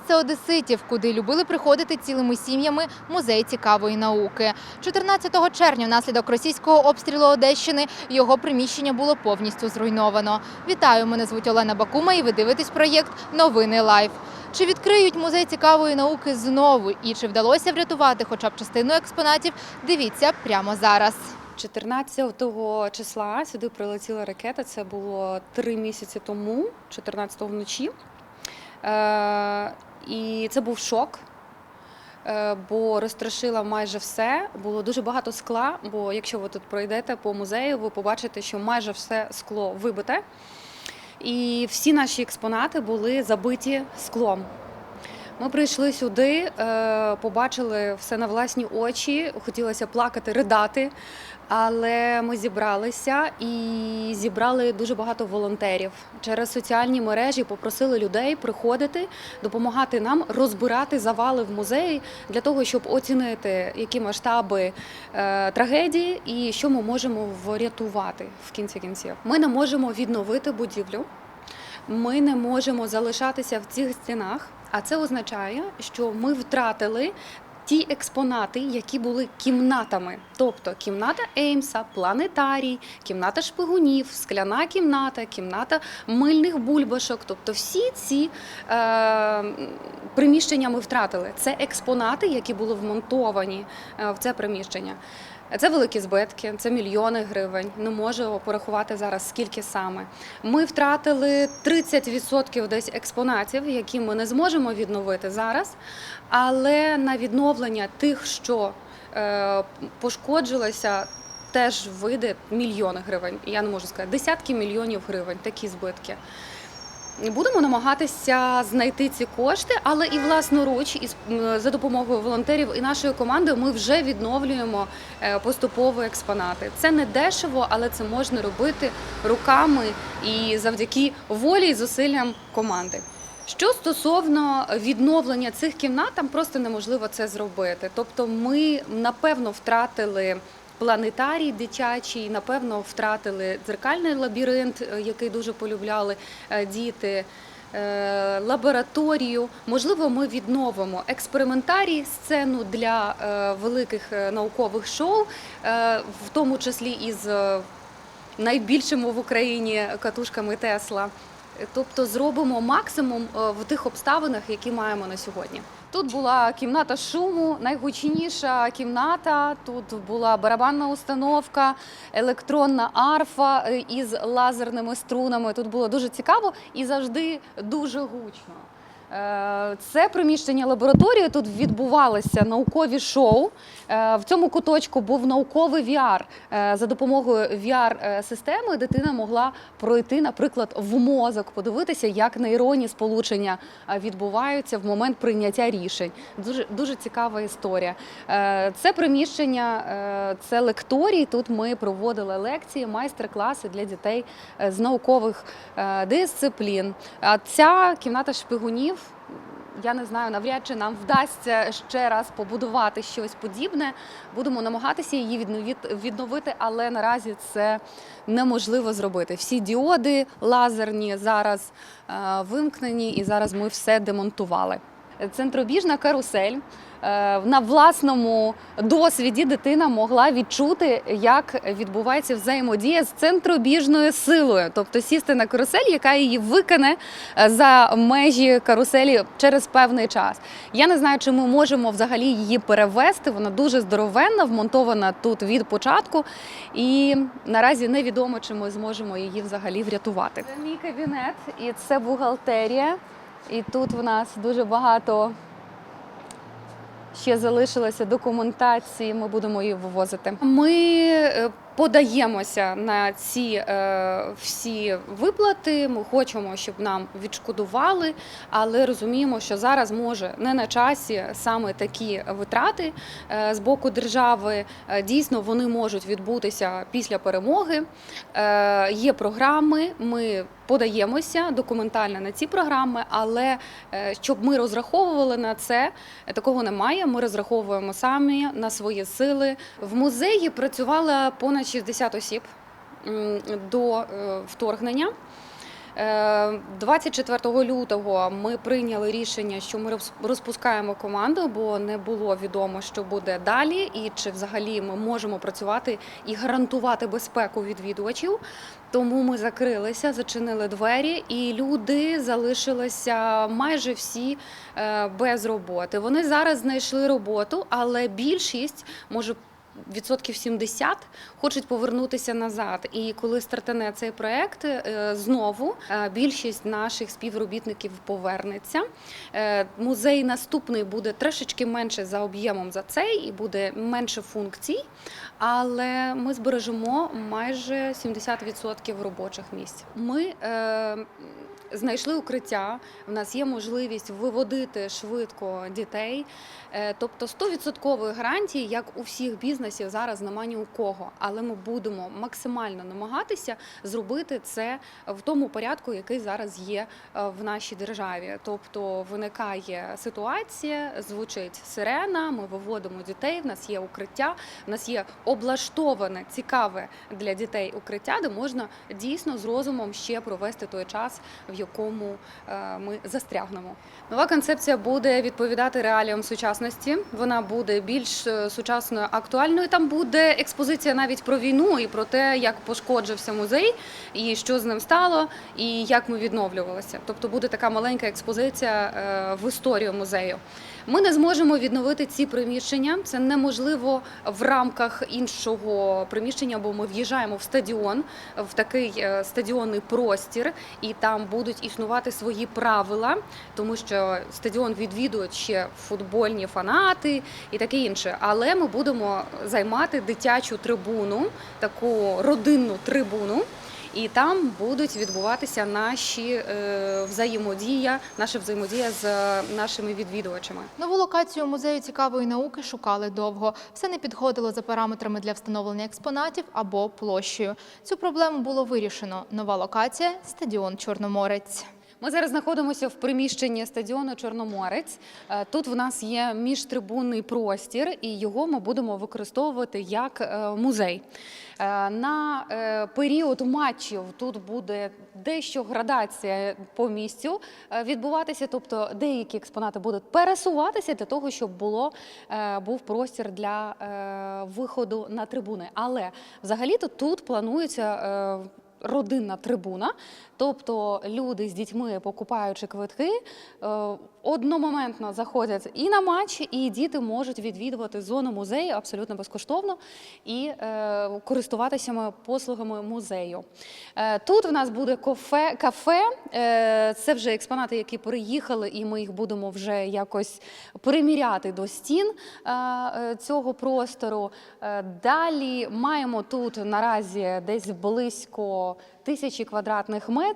місце одеситів, куди любили приходити цілими сім'ями музей цікавої науки. 14 червня, внаслідок російського обстрілу Одещини, його приміщення було повністю зруйновано. Вітаю, мене звуть Олена Бакума, і ви дивитесь проєкт Новини Лайф. Чи відкриють музей цікавої науки знову і чи вдалося врятувати хоча б частину експонатів? Дивіться прямо зараз. 14 числа сюди прилетіла ракета. Це було три місяці тому, 14 вночі. І це був шок, е, бо розтрашила майже все. Було дуже багато скла. Бо якщо ви тут пройдете по музею, ви побачите, що майже все скло вибите. І всі наші експонати були забиті склом. Ми прийшли сюди, е, побачили все на власні очі. Хотілося плакати, ридати. Але ми зібралися і зібрали дуже багато волонтерів через соціальні мережі. Попросили людей приходити, допомагати нам розбирати завали в музеї для того, щоб оцінити, які масштаби е, трагедії і що ми можемо врятувати в кінці кінців. Ми не можемо відновити будівлю. Ми не можемо залишатися в цих стінах, а це означає, що ми втратили ті експонати, які були кімнатами. Тобто кімната Еймса, планетарій, кімната шпигунів, скляна кімната, кімната мильних бульбашок. Тобто всі ці е, приміщення ми втратили. Це експонати, які були вмонтовані е, в це приміщення. Це великі збитки, це мільйони гривень. Не можу порахувати зараз скільки саме. Ми втратили 30% десь експонатів, які ми не зможемо відновити зараз. Але на відновлення тих, що е, пошкоджилося, теж вийде мільйони гривень. Я не можу сказати, десятки мільйонів гривень такі збитки. Будемо намагатися знайти ці кошти, але і власноруч, і за допомогою волонтерів і нашої команди ми вже відновлюємо е, поступово експонати. Це не дешево, але це можна робити руками і завдяки волі і зусиллям команди. Що стосовно відновлення цих кімнат, там просто неможливо це зробити. Тобто, ми напевно втратили. Планетарій дитячий, напевно, втратили дзеркальний лабіринт, е, який дуже полюбляли е, діти, е, лабораторію. Можливо, ми відновимо експериментарій, сцену для великих наукових шоу, в тому числі із найбільшими в Україні катушками Тесла. Тобто зробимо максимум в тих обставинах, які маємо на сьогодні. Тут була кімната шуму, найгучніша кімната. Тут була барабанна установка, електронна арфа е, із лазерними струнами. Тут було дуже цікаво і завжди дуже гучно. Е, Це приміщення лабораторії. Тут відбувалися наукові шоу. Е, В цьому куточку був науковий VR. Е, За допомогою VR-системи дитина могла пройти, наприклад, в мозок, подивитися, як нейронні сполучення відбуваються в момент прийняття рішень. Дуже дуже цікава історія. Це приміщення, це лекторій. Тут ми проводили лекції, майстер-класи для дітей з наукових дисциплін. А ця кімната шпигунів. Я не знаю, навряд чи нам вдасться ще раз побудувати щось подібне. Будемо намагатися її відновити, але наразі це неможливо зробити. Всі діоди лазерні зараз е, вимкнені, і зараз ми все демонтували. Центробіжна карусель. Е, На власному досвіді дитина могла відчути, як відбувається взаємодія з центробіжною силою, тобто сісти на карусель, яка її викине е, за межі каруселі через певний час. Я не знаю, чи ми можемо взагалі її перевести. Вона дуже здоровенна, вмонтована тут від початку, і наразі невідомо, чи ми зможемо її взагалі врятувати. Це мій кабінет, і це бухгалтерія. І тут в нас дуже багато ще залишилося документації. Ми будемо її вивозити. Ми е, подаємося на ці е, всі виплати. Ми хочемо, щоб нам відшкодували, але розуміємо, що зараз може не на часі саме такі витрати е, з боку держави. Дійсно, вони можуть відбутися після перемоги. Є програми. Ми подаємося документально на ці програми, але е, щоб ми розраховували на це, е, такого немає. Ми розраховуємо самі на свої сили. В музеї працювало понад 60 осіб до е, вторгнення. Е, 24 лютого ми прийняли рішення, що ми розпускаємо команду, бо не було відомо, що буде далі, і чи взагалі ми можемо працювати і гарантувати безпеку відвідувачів. Тому ми закрилися, зачинили двері, і люди залишилися майже всі е, без роботи. Вони зараз знайшли роботу, але більшість може. Відсотків 70 хочуть повернутися назад. І коли стартане цей проект, е, знову е, більшість наших співробітників повернеться. Е, Музей наступний буде трошечки менше за об'ємом за цей і буде менше функцій, але ми збережемо майже 70% робочих місць. Ми знайшли укриття. В нас є можливість виводити швидко дітей. Е, Тобто 100% гарантії, як у всіх бізнесів, зараз немає ні у кого. Але ми будемо максимально намагатися зробити це в тому порядку, який зараз є е, в нашій державі. Тобто виникає ситуація, звучить сирена, ми виводимо дітей. В нас є укриття, в нас є облаштоване цікаве для дітей укриття, де можна дійсно з розумом ще провести той час, в якому е, ми застрягнемо. Нова концепція буде відповідати реаліям сучасності. Вона буде більш е, сучасною, актуальною. Там буде експозиція навіть про війну і про те, як пошкоджився музей, і що з ним стало, і як ми відновлювалися. Тобто буде така маленька експозиція е, в історію музею. Ми не зможемо відновити ці приміщення. Це неможливо в рамках іншого приміщення, бо ми в'їжджаємо в стадіон, в такий стадіонний простір, і там будуть існувати свої правила, тому що стадіон відвідують ще футбольні фанати і таке інше. Але ми будемо займати дитячу трибуну, таку родинну трибуну. І там будуть відбуватися наші е, взаємодія, наша взаємодія з е, нашими відвідувачами. Нову локацію музею цікавої науки шукали довго. Все не підходило за параметрами для встановлення експонатів або площею. Цю проблему було вирішено. Нова локація стадіон Чорноморець. Ми зараз знаходимося в приміщенні стадіону Чорноморець. Е, Тут в нас є міжтрибунний простір, і його ми будемо використовувати як музей. Е, На е, період матчів тут буде дещо градація по місцю е, відбуватися, тобто деякі експонати будуть пересуватися для того, щоб було був простір для виходу на трибуни. Але взагалі-то тут планується. Родинна трибуна, тобто люди з дітьми, покупаючи квитки, е, одномоментно заходять і на матч, і діти можуть відвідувати зону музею абсолютно безкоштовно і е, користуватися послугами музею. Е, Тут в нас буде кафе, кафе. Це вже експонати, які приїхали, і ми їх будемо вже якось приміряти до стін цього простору. Далі маємо тут наразі десь близько тисячі квадратних метрів.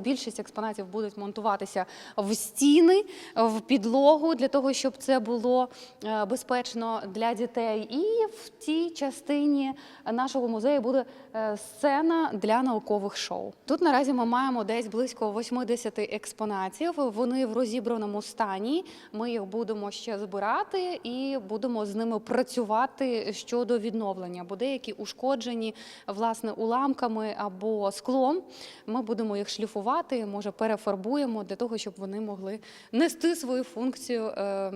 Більшість експонатів будуть монтуватися в стіни, в підлогу для того, щоб це було е, безпечно для дітей. І в тій частині нашого музею буде е, сцена для наукових шоу. Тут наразі ми маємо десь близько 80 експонатів. Вони в розібраному стані. Ми їх будемо ще збирати і будемо з ними працювати щодо відновлення, бо деякі ушкоджені власне уламками або склом. Ми будемо їх шліфувати, може перефарбуємо для того, щоб вони могли нести свою функцію е,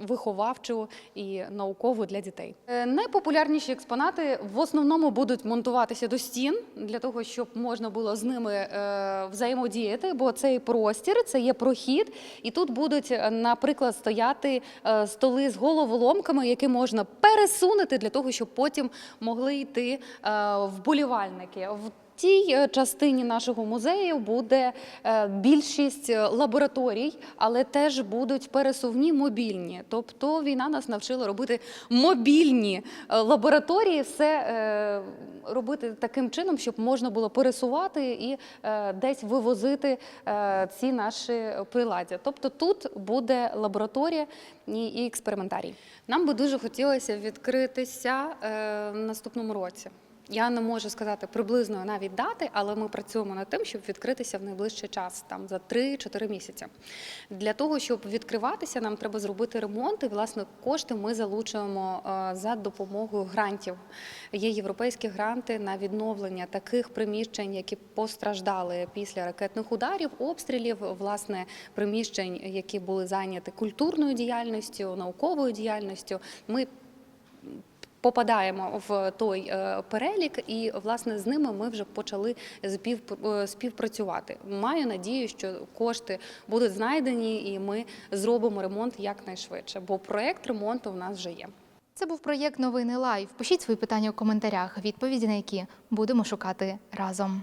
виховавчу і наукову для дітей. Е, Найпопулярніші експонати в основному будуть монтуватися до стін для того, щоб можна було з ними е, взаємодіяти, бо цей простір це є прохід, і тут будуть, наприклад, стояти столи з головоломками, які можна пересунути для того, щоб потім могли йти вболівальники. В тій е, частині нашого музею буде е, більшість е, лабораторій, але теж будуть пересувні мобільні. Тобто війна нас навчила робити мобільні лабораторії, все робити таким чином, щоб можна було пересувати і десь вивозити ці наші приладдя. Тобто тут буде лабораторія і, експериментарій. Нам би дуже хотілося відкритися в наступному році. Я не можу сказати приблизно навіть дати, але ми працюємо над тим, щоб відкритися в найближчий час, там за 3-4 місяці. Для того, щоб відкриватися, нам треба зробити ремонт, і власне кошти ми залучуємо е, за допомогою грантів. Є європейські гранти на відновлення таких приміщень, які постраждали після ракетних ударів, обстрілів, власне, приміщень, які були зайняті культурною діяльністю, науковою діяльністю. Ми попадаємо в той е, перелік, і власне з ними ми вже почали е, співпрацювати. Маю надію, що кошти будуть знайдені, і ми зробимо ремонт якнайшвидше, бо проект ремонту в нас вже є. Це був проєкт Новини Лайв. Пишіть свої питання у коментарях, відповіді на які будемо шукати разом.